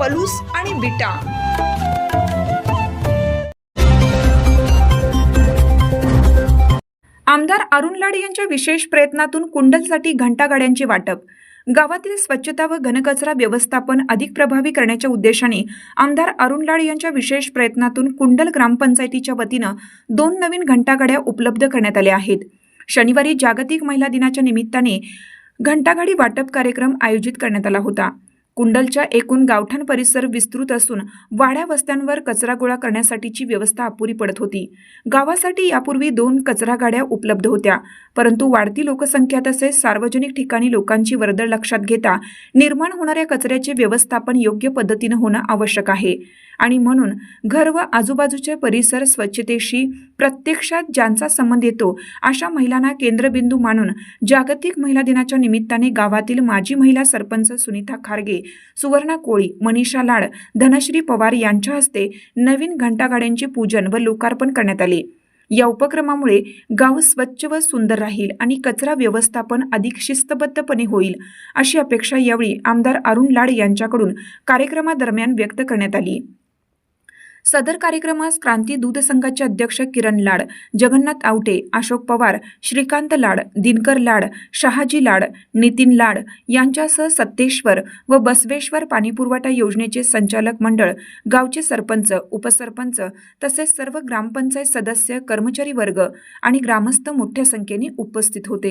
पलूस आणि बिटा. आमदार अरुण लाड यांच्या विशेष प्रयत्नातून कुंडलसाठी घंटागाड्यांचे वाटप. गावातील स्वच्छता व घनकचरा व्यवस्थापन अधिक प्रभावी करण्याच्या उद्देशाने आमदार अरुण लाड यांच्या विशेष प्रयत्नातून कुंडल ग्रामपंचायतीच्या वतीनं दोन नवीन घंटागाड्या उपलब्ध करण्यात आल्या आहेत. शनिवारी जागतिक महिला दिनाच्या निमित्ताने घंटागाडी वाटप कार्यक्रम आयोजित करण्यात आला होता. कुंडलच्या एकूण गावठाण परिसर विस्तृत असून वाड्या वस्त्यांवर कचरा गोळा करण्यासाठीची व्यवस्था अपुरी पडत होती. गावासाठी यापूर्वी दोन कचरा गाड्या उपलब्ध होत्या परंतु वाढती लोकसंख्या तसेच सार्वजनिक ठिकाणी लोकांची वर्दळ लक्षात घेता निर्माण होणाऱ्या कचऱ्याचे व्यवस्थापन योग्य पद्धतीनं होणं आवश्यक आहे. आणि म्हणून घर व आजूबाजूचे परिसर स्वच्छतेशी प्रत्यक्षात ज्यांचा संबंध येतो अशा महिलांना केंद्रबिंदू मानून जागतिक महिला दिनाच्या निमित्ताने गावातील माजी महिला सरपंच सुनीता खारगे सुवर्णा कोळी मनीषा लाड धनश्री पवार यांच्या हस्ते नवीन घंटागाड्यांचे पूजन व लोकार्पण करण्यात आले. या उपक्रमामुळे गाव स्वच्छ व सुंदर राहील आणि कचरा व्यवस्थापन अधिक शिस्तबद्धपणे होईल अशी अपेक्षा यावेळी आमदार अरुण लाड यांच्याकडून कार्यक्रमादरम्यान व्यक्त करण्यात आली. सदर कार्यक्रमास क्रांती दूध संघाचे अध्यक्ष किरण लाड जगन्नाथ आवटे अशोक पवार श्रीकांत लाड दिनकर लाड शहाजी लाड नितीन लाड यांच्यासह सत्तेश्वर व बसवेश्वर पाणीपुरवठा योजनेचे संचालक मंडळ गावचे सरपंच उपसरपंच तसेच सर्व ग्रामपंचायत सदस्य कर्मचारी वर्ग आणि ग्रामस्थ मोठ्या संख्येने उपस्थित होते.